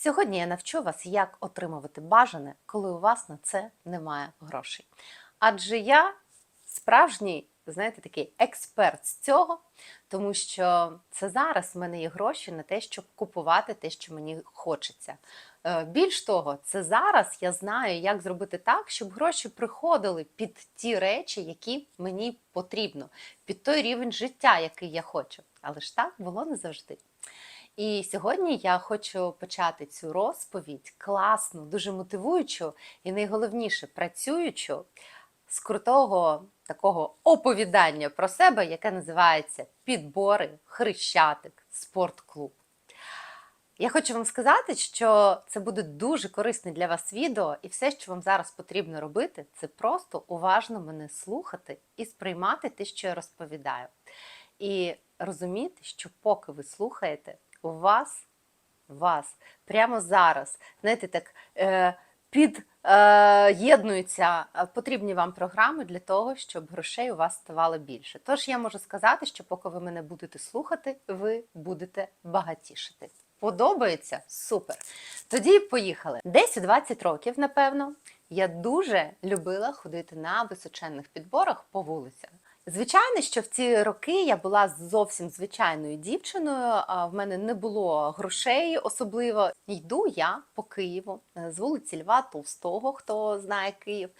Сьогодні я навчу вас, як отримувати бажане, коли у вас на це немає грошей. Адже я справжній, знаєте, такий експерт з цього, тому що це зараз в мене є гроші на те, щоб купувати те, що мені хочеться. Е, Більш того, це зараз я знаю, як зробити так, щоб гроші приходили під ті речі, які мені потрібно, під той рівень життя, який я хочу. Але ж так було не завжди. І сьогодні я хочу почати цю розповідь класну, дуже мотивуючу і найголовніше працюючу з крутого такого оповідання про себе, яке називається Підбори, Хрещатик, спортклуб. Я хочу вам сказати, що це буде дуже корисне для вас відео, і все, що вам зараз потрібно робити, це просто уважно мене слухати і сприймати те, що я розповідаю. І розуміти, що поки ви слухаєте, вас, вас прямо зараз, знаєте, так е, під'єднуються е, потрібні вам програми для того, щоб грошей у вас ставало більше. Тож я можу сказати, що поки ви мене будете слухати, ви будете багатішити. Подобається? Супер. Тоді поїхали. Десь у 20 років, напевно, я дуже любила ходити на височенних підборах по вулицях. Звичайно, що в ці роки я була зовсім звичайною дівчиною. В мене не було грошей особливо. Йду я по Києву е, з вулиці Льва Толстого, хто знає Київ.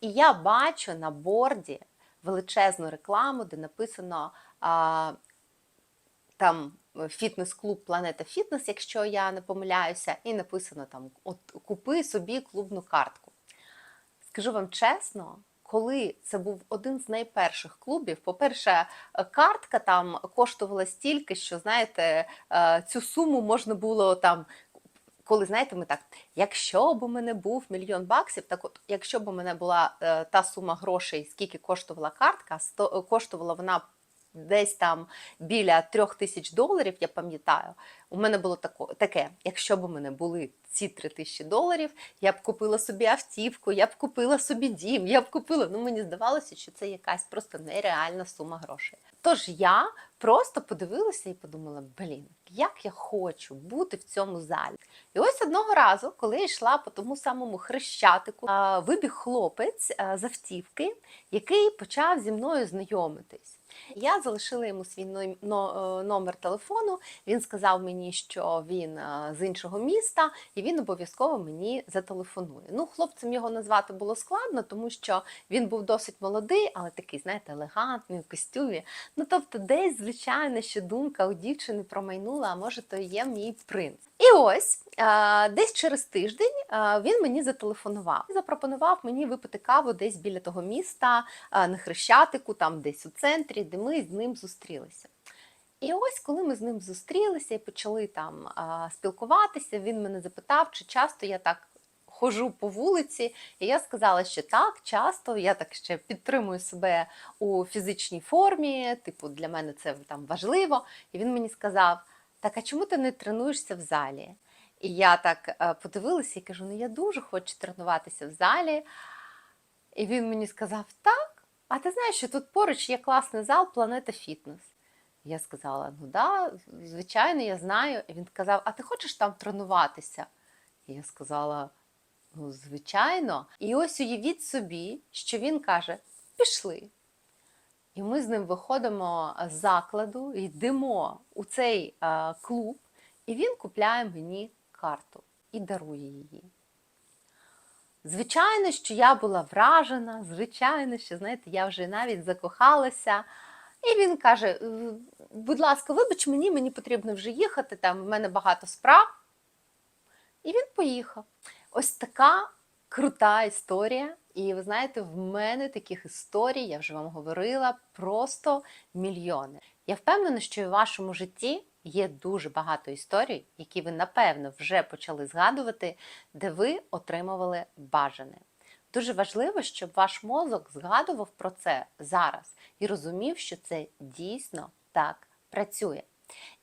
І я бачу на борді величезну рекламу, де написано а, там фітнес-клуб Планета Фітнес, якщо я не помиляюся, і написано там: от купи собі клубну картку. Скажу вам чесно, коли це був один з найперших клубів, по-перше, картка там коштувала стільки, що знаєте, е, цю суму можна було там. Коли знаєте, ми так, якщо б у мене був мільйон баксів, так от, якщо б у мене була е, та сума грошей, скільки коштувала картка, сто, коштувала вона десь там біля трьох тисяч доларів, я пам'ятаю, у мене було тако, таке, якщо б у мене були ці три тисячі доларів, я б купила собі автівку, я б купила собі дім, я б купила. Ну мені здавалося, що це якась просто нереальна сума грошей. Тож я просто подивилася і подумала: блін, як я хочу бути в цьому залі. І ось одного разу, коли я йшла по тому самому хрещатику, вибіг хлопець з автівки, який почав зі мною знайомитись. Я залишила йому свій е, номер телефону. Він сказав мені, що він е, з іншого міста, і він обов'язково мені зателефонує. Ну, хлопцем його назвати було складно, тому що він був досить молодий, але такий, знаєте, елегантний у костюмі. Ну, тобто, десь, звичайно, що думка у дівчини промайнула, а може, то є мій принц. І ось е, десь через тиждень він мені зателефонував і запропонував мені випити каву десь біля того міста, на Хрещатику, там десь у центрі, де ми з ним зустрілися. І ось коли ми з ним зустрілися і почали там а, спілкуватися, він мене запитав, чи часто я так ходжу по вулиці. І я сказала, що так, часто я так ще підтримую себе у фізичній формі. Типу, для мене це там важливо. І він мені сказав: так, а чому ти не тренуєшся в залі? І я так е, подивилася і кажу: ну я дуже хочу тренуватися в залі. І він мені сказав: так, а ти знаєш, що тут поруч є класний зал Планета Фітнес. Я сказала: ну да, звичайно, я знаю. І він сказав: А ти хочеш там тренуватися? І я сказала: ну, звичайно. І ось уявіть собі, що він каже: пішли. І ми з ним виходимо з закладу, йдемо у цей е, клуб, і він купляє мені карту і дарує її. Звичайно, що я була вражена, звичайно, що знаєте, я вже навіть закохалася. І він каже: «Е, будь ласка, вибач мені, мені потрібно вже їхати, там в мене багато справ. І він поїхав. Ось така крута історія. І ви знаєте, в мене таких історій, я вже вам говорила, просто мільйони. Я впевнена, що і в вашому житті є дуже багато історій, які ви, напевно, вже почали згадувати, де ви отримували бажане. Дуже важливо, щоб ваш мозок згадував про це зараз і розумів, що це дійсно так працює.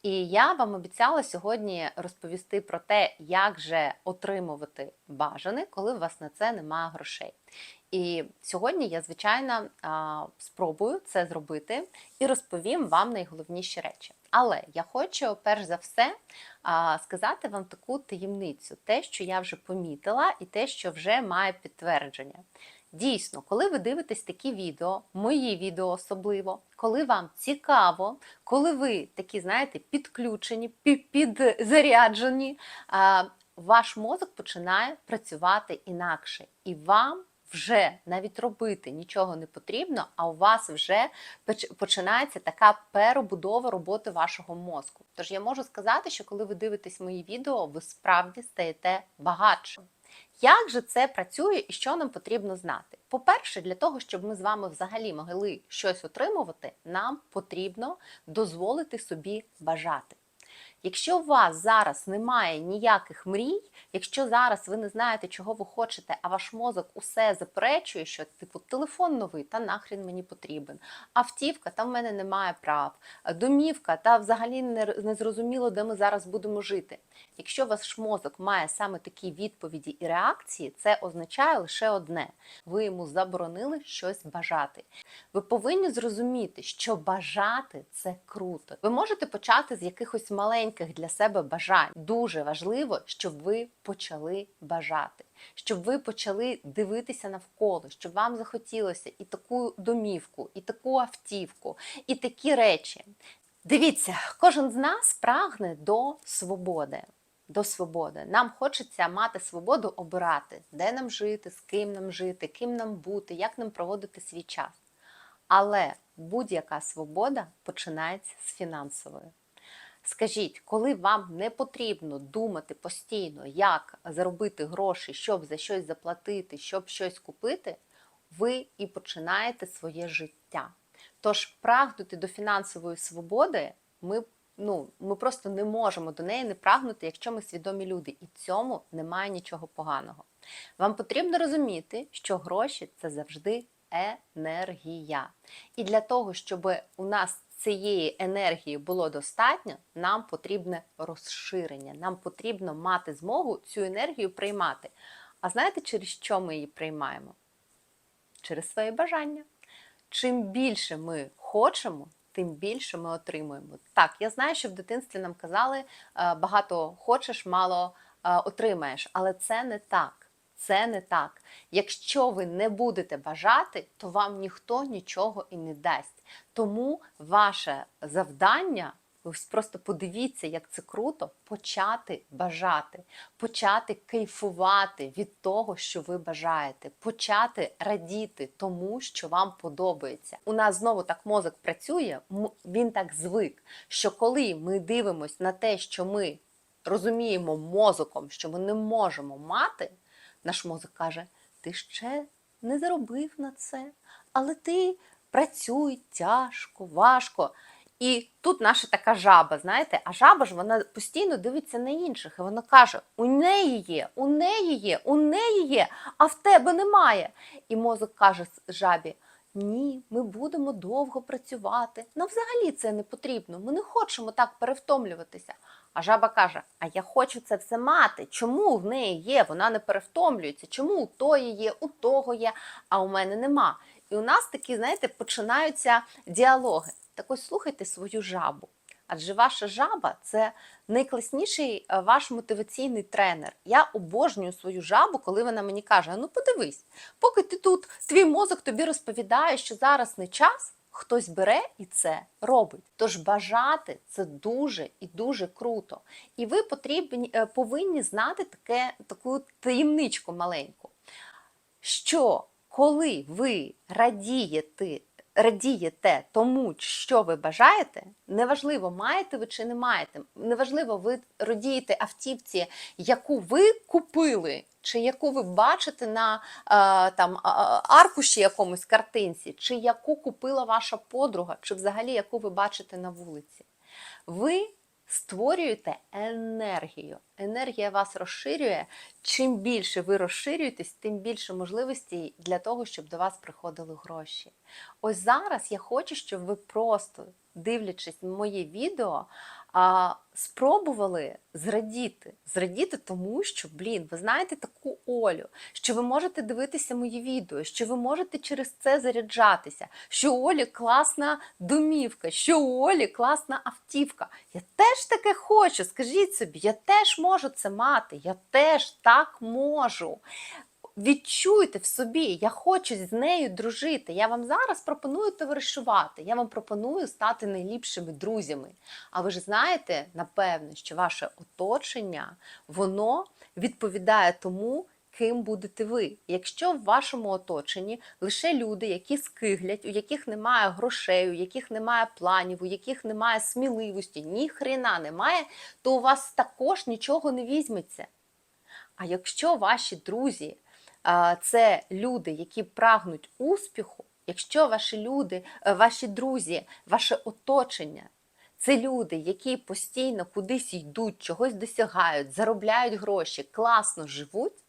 І я вам обіцяла сьогодні розповісти про те, як же отримувати бажане, коли у вас на це немає грошей. І сьогодні я, звичайно, спробую це зробити і розповім вам найголовніші речі. Але я хочу перш за все сказати вам таку таємницю, те, що я вже помітила, і те, що вже має підтвердження. Дійсно, коли ви дивитесь такі відео, мої відео особливо, коли вам цікаво, коли ви такі, знаєте, підключені, підзаряджені, ваш мозок починає працювати інакше, і вам вже навіть робити нічого не потрібно, а у вас вже починається така перебудова роботи вашого мозку. Тож я можу сказати, що коли ви дивитесь мої відео, ви справді стаєте багатшим. Як же це працює і що нам потрібно знати? По-перше, для того, щоб ми з вами взагалі могли щось отримувати, нам потрібно дозволити собі бажати. Якщо у вас зараз немає ніяких мрій, якщо зараз ви не знаєте, чого ви хочете, а ваш мозок усе заперечує, що типу телефон новий, та нахрін мені потрібен, автівка, та в мене немає прав, домівка, та взагалі не, зрозуміло, де ми зараз будемо жити. Якщо ваш мозок має саме такі відповіді і реакції, це означає лише одне: ви йому заборонили щось бажати. Ви повинні зрозуміти, що бажати це круто. Ви можете почати з якихось маленьких для себе бажань. Дуже важливо, щоб ви почали бажати, щоб ви почали дивитися навколо, щоб вам захотілося і таку домівку, і таку автівку, і такі речі. Дивіться, кожен з нас прагне до свободи. До свободи. Нам хочеться мати свободу обирати, де нам жити, з ким нам жити, ким нам бути, як нам проводити свій час. Але будь-яка свобода починається з фінансової. Скажіть, коли вам не потрібно думати постійно, як заробити гроші, щоб за щось заплатити, щоб щось купити, ви і починаєте своє життя. Тож прагнути до фінансової свободи ми, ну, ми просто не можемо до неї не прагнути, якщо ми свідомі люди. І цьому немає нічого поганого. Вам потрібно розуміти, що гроші це завжди енергія. І для того, щоб у нас цієї енергії було достатньо, нам потрібне розширення. Нам потрібно мати змогу цю енергію приймати. А знаєте, через що ми її приймаємо? Через своє бажання. Чим більше ми хочемо, тим більше ми отримуємо. Так, я знаю, що в дитинстві нам казали, е, багато хочеш, мало е, отримаєш, але це не так. Це не так. Якщо ви не будете бажати, то вам ніхто нічого і не дасть. Тому ваше завдання, ось просто подивіться, як це круто, почати бажати, почати кайфувати від того, що ви бажаєте, почати радіти тому, що вам подобається. У нас знову так мозок працює, він так звик, що коли ми дивимося на те, що ми розуміємо мозоком, що ми не можемо мати, наш мозок каже: ти ще не заробив на це, але ти працюй тяжко, важко. І тут наша така жаба, знаєте, а жаба ж вона постійно дивиться на інших, і вона каже: у неї є, у неї є, у неї є, а в тебе немає. І мозок каже жабі: ні, ми будемо довго працювати. Нам взагалі це не потрібно. Ми не хочемо так перевтомлюватися. А жаба каже: А я хочу це все мати. Чому в неї є? Вона не перевтомлюється. Чому у тої є, у того є, а у мене нема. І у нас такі, знаєте, починаються діалоги. Так ось слухайте свою жабу. Адже ваша жаба це найкласніший е, ваш мотиваційний тренер. Я обожнюю свою жабу, коли вона мені каже: ну подивись, поки ти тут, твій мозок тобі розповідає, що зараз не час, хтось бере і це робить. Тож бажати це дуже і дуже круто. І ви потрібні, е, повинні знати таке, таку таємничку маленьку, що коли ви радієте радієте тому, що ви бажаєте, неважливо, маєте ви чи не маєте, неважливо, ви радієте автівці, яку ви купили, чи яку ви бачите на е, там аркуші якомусь картинці, чи яку купила ваша подруга, чи взагалі яку ви бачите на вулиці. Ви створюєте енергію. Енергія вас розширює. Чим більше ви розширюєтесь, тим більше можливостей для того, щоб до вас приходили гроші. Ось зараз я хочу, щоб ви просто, дивлячись моє відео, а, спробували зрадіти. Зрадіти тому, що, блін, ви знаєте таку Олю, що ви можете дивитися мої відео, що ви можете через це заряджатися, що у Олі класна домівка, що у Олі класна автівка. Я теж таке хочу. Скажіть собі, я теж можу це мати, я теж так можу. Відчуйте в собі, я хочу з нею дружити. Я вам зараз пропоную товаришувати. Я вам пропоную стати найліпшими друзями. А ви ж знаєте, напевно, що ваше оточення воно відповідає тому, ким будете ви. Якщо в вашому оточенні лише люди, які скиглять, у яких немає грошей, у яких немає планів, у яких немає сміливості, ні хрена немає, то у вас також нічого не візьметься. А якщо ваші друзі це люди, які прагнуть успіху, якщо ваші люди, е, ваші друзі, ваше оточення це люди, які постійно кудись йдуть, чогось досягають, заробляють гроші, класно живуть.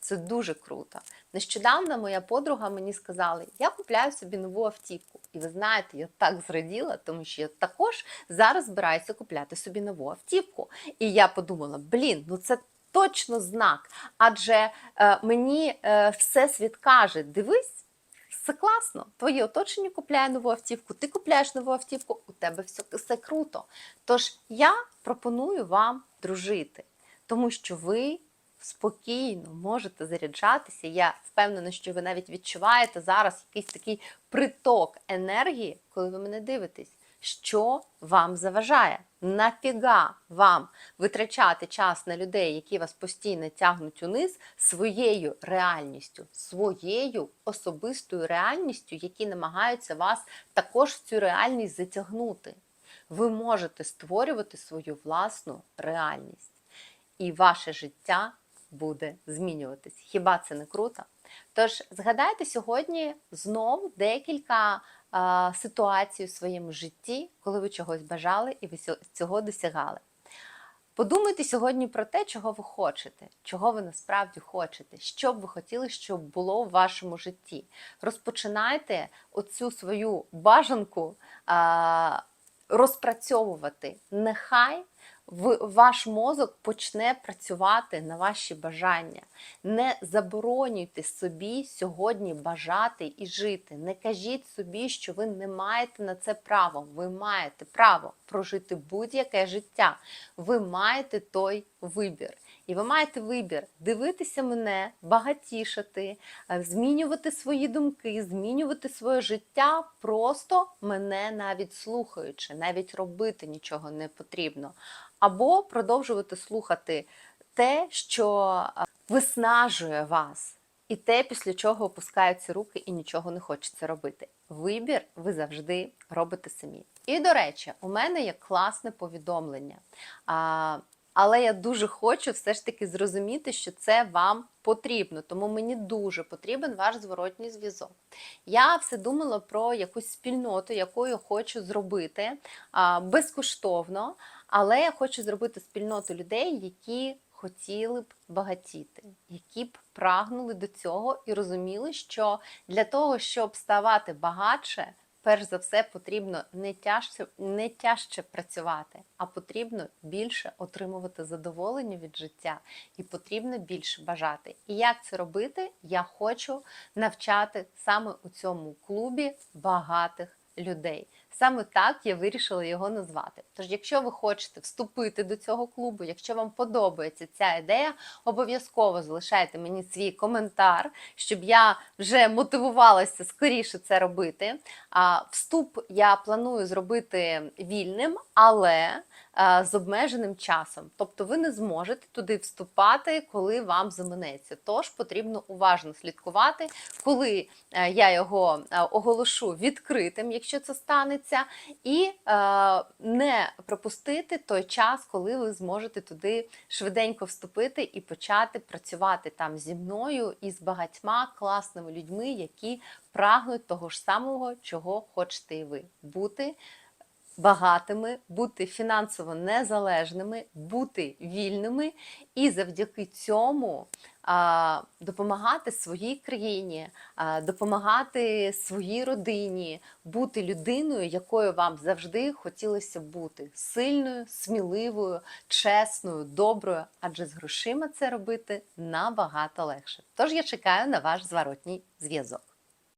Це дуже круто. Нещодавно моя подруга мені сказала, я купляю собі нову автівку. І ви знаєте, я так зраділа, тому що я також зараз збираюся купляти собі нову автівку. І я подумала: блін, ну це точно знак. Адже е, мені е, всесвіт каже: дивись. Все класно, твоє оточення купляє нову автівку, ти купляєш нову автівку, у тебе все, все круто. Тож я пропоную вам дружити, тому що ви спокійно можете заряджатися. Я впевнена, що ви навіть відчуваєте зараз якийсь такий приток енергії, коли ви мене дивитесь. Що вам заважає? Нафіга вам витрачати час на людей, які вас постійно тягнуть униз своєю реальністю, своєю особистою реальністю, які намагаються вас також в цю реальність затягнути. Ви можете створювати свою власну реальність, і ваше життя буде змінюватись. Хіба це не круто? Тож згадайте сьогодні знову декілька а, в своєму житті, коли ви чогось бажали і ви цього досягали. Подумайте сьогодні про те, чого ви хочете, чого ви насправді хочете, що б ви хотіли, щоб було в вашому житті. Розпочинайте оцю свою бажанку розпрацьовувати. Нехай ваш мозок почне працювати на ваші бажання. Не заборонюйте собі сьогодні бажати і жити. Не кажіть собі, що ви не маєте на це право. Ви маєте право прожити будь-яке життя. Ви маєте той вибір. І ви маєте вибір дивитися мене, багатішати, е, змінювати свої думки, змінювати своє життя, просто мене навіть слухаючи, навіть робити нічого не потрібно. Або продовжувати слухати те, що е, виснажує вас, і те, після чого опускаються руки і нічого не хочеться робити. Вибір ви завжди робите самі. І, до речі, у мене є класне повідомлення. Але я дуже хочу все ж таки зрозуміти, що це вам потрібно, тому мені дуже потрібен ваш зворотній зв'язок. Я все думала про якусь спільноту, яку я хочу зробити а, безкоштовно, але я хочу зробити спільноту людей, які хотіли б багатіти, які б прагнули до цього і розуміли, що для того, щоб ставати багатше, перш за все потрібно не тяжче, не тяжче працювати, а потрібно більше отримувати задоволення від життя і потрібно більше бажати. І як це робити, я хочу навчати саме у цьому клубі багатих людей. Саме так я вирішила його назвати. Тож, якщо ви хочете вступити до цього клубу, якщо вам подобається ця ідея, обов'язково залишайте мені свій коментар, щоб я вже мотивувалася скоріше це робити. Вступ я планую зробити вільним, але з обмеженим часом. Тобто ви не зможете туди вступати, коли вам заманеться. Тож потрібно уважно слідкувати, коли е, я його е, оголошу відкритим, якщо це станеться, і е, не пропустити той час, коли ви зможете туди швиденько вступити і почати працювати там зі мною і з багатьма класними людьми, які прагнуть того ж самого, чого хочете і ви. Бути багатими, бути фінансово незалежними, бути вільними і завдяки цьому а, допомагати своїй країні, а, допомагати своїй родині, бути людиною, якою вам завжди хотілося бути сильною, сміливою, чесною, доброю, адже з грошима це робити набагато легше. Тож я чекаю на ваш зворотній зв'язок.